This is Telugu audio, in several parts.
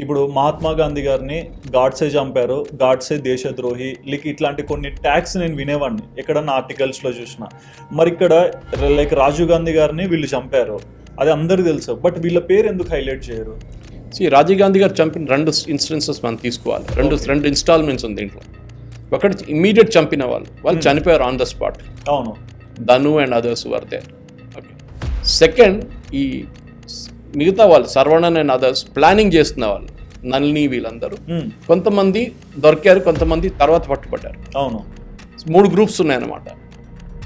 ఇప్పుడు మహాత్మా గాంధీ గారిని గాడ్సే చంపారు గాడ్సే దేశద్రోహి లైక్ ఇట్లాంటి కొన్ని ట్యాక్స్ నేను వినేవాడిని ఎక్కడన్నా ఆర్టికల్స్లో చూసిన. మరి ఇక్కడ లైక్ రాజీవ్ గాంధీ గారిని వీళ్ళు చంపారు. అది అందరికీ తెలుసు బట్ వీళ్ళ పేరు ఎందుకు హైలైట్ చేయరు? సి రాజీవ్ గాంధీ గారు చంపిన రెండు ఇన్సిడెన్సెస్ మనం తీసుకోవాలి. రెండు రెండు ఇన్స్టాల్మెంట్స్ ఉంది దీంట్లో. ఒకటి ఇమీడియట్ చంపిన వాళ్ళు. వాళ్ళు చనిపోయారు ఆన్ ద స్పాట్ అవును. Dhanu and others were there okay second ఈ మిగతా వాళ్ళు సర్వణన్ అండ్ అదర్స్ ప్లానింగ్ చేస్తున్న వాళ్ళు నల్ని వీళ్ళందరూ. కొంతమంది దొరికారు కొంతమంది తర్వాత పట్టుబడ్డారు. అవును. మూడు గ్రూప్స్ ఉన్నాయన్నమాట.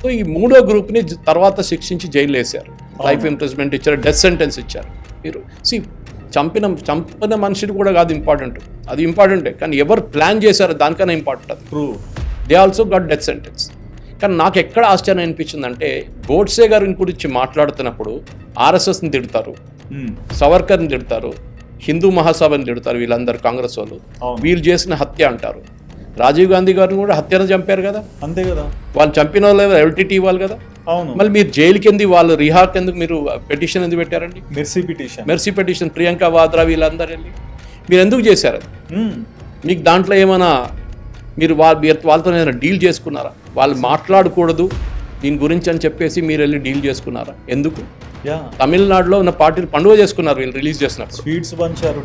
సో ఈ మూడో గ్రూప్ని తర్వాత శిక్షించి జైలు వేశారు లైఫ్ ఇంప్రెస్మెంట్ ఇచ్చారు డెత్ సెంటెన్స్ ఇచ్చారు. మీరు సి చంపిన చంపిన మనిషిని కూడా కాదు ఇంపార్టెంట్ అది ఇంపార్టెంటే కానీ ఎవరు ప్లాన్ చేశారో దానికన్నా ఇంపార్టెంట్ అది. True they also got death sentence కానీ నాకు ఎక్కడ ఆశ్చర్యం అనిపించిందంటే గోడ్సే గారి గురించి మాట్లాడుతున్నప్పుడు ఆర్ఎస్ఎస్ని తిడతారు. సవర్కర్ని తిడతారు హిందూ మహాసభని తిడతారు వీళ్ళందరూ కాంగ్రెస్ వాళ్ళు. వీళ్ళు చేసిన హత్య అంటారు. రాజీవ్ గాంధీ గారిని కూడా హత్యను చంపారు కదా? అంతే కదా. వాళ్ళు చంపిన వాళ్ళు ఎల్టీటీ ఇవ్వాలి కదా? అవును. మళ్ళీ మీరు జైలుకి ఎందుకు వాళ్ళు రిహాక్ ఎందుకు మీరు పెటిషన్ ఎందుకు పెట్టారండి? Mercy petition mercy petition Priyanka Vadra వీళ్ళందరూ వెళ్ళి. మీరు ఎందుకు చేశారు అది? మీకు దాంట్లో ఏమైనా మీరు వాళ్ళ మీరు వాళ్ళతో ఏమైనా డీల్ చేసుకున్నారా? వాళ్ళు మాట్లాడకూడదు దీని గురించి అని చెప్పేసి మీరు వెళ్ళి డీల్ చేసుకున్నారా? ఎందుకు? తమిళనాడులో ఉన్న పార్టీలు పండుగ చేసుకున్నారు వీళ్ళు రిలీజ్ చేసినప్పుడు స్వీట్స్ పంచారు.